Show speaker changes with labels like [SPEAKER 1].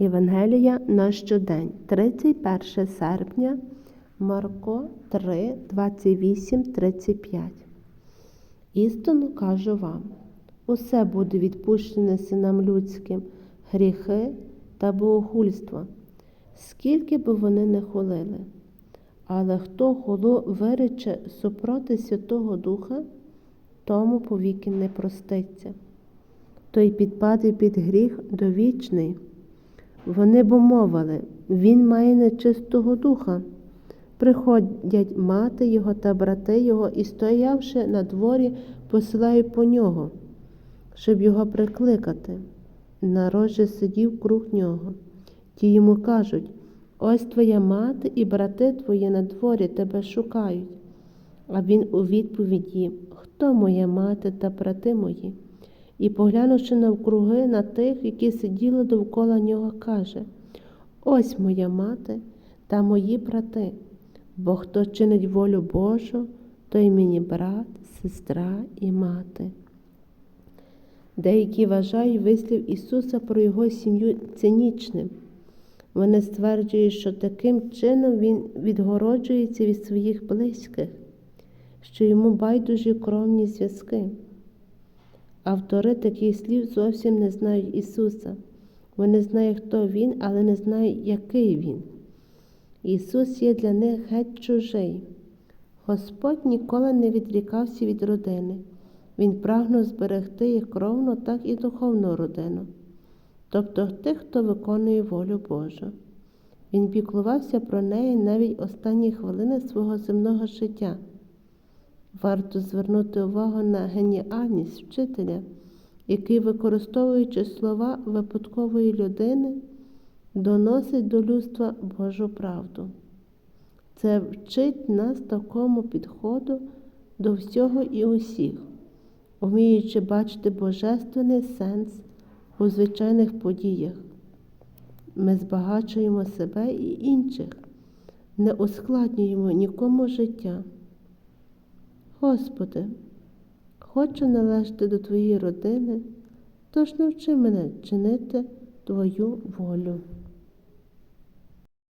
[SPEAKER 1] Євангелія на щодень, 31 серпня, Марко 3, 28, 35. Істину кажу вам, усе буде відпущене синам людським, гріхи та богохульство, скільки би вони не хулили. Але хто хулу вирече супроти Святого Духа, тому повіки не проститься. Той підпаде під гріх довічний. Вони бо мовили, він має нечистого духа. Приходять мати його та брати його і, стоявши на дворі, посилають по нього, щоб його прикликати. Народ же сидів круг нього. Ті йому кажуть ось твоя мати і брати твої на дворі тебе шукають. А він у відповіді Хто моя мати та брати мої? І, поглянувши навкруги на тих, які сиділи довкола нього, каже Ось моя мати та мої брати, бо хто чинить волю Божу, той мені брат, сестра і мати. Деякі вважають вислів Ісуса про його сім'ю цинічним. Вони стверджують, що таким чином Він відгороджується від своїх близьких, що йому байдужі кровні зв'язки. Автори таких слів зовсім не знають Ісуса. Вони знають, хто Він, але не знають, який Він. Ісус є для них геть чужий. Господь ніколи не відрікався від родини. Він прагнув зберегти як кровну, так і духовну родину, тобто тих, хто виконує волю Божу. Він піклувався про неї навіть останні хвилини свого земного життя. Варто звернути увагу на геніальність вчителя, який, використовуючи слова випадкової людини, доносить до людства Божу правду. Це вчить нас такому підходу до всього і усіх, вміючи бачити божественний сенс у звичайних подіях. Ми збагачуємо себе і інших, не ускладнюємо нікому життя. Господи, хочу належати до Твоєї родини, тож навчи мене чинити Твою волю.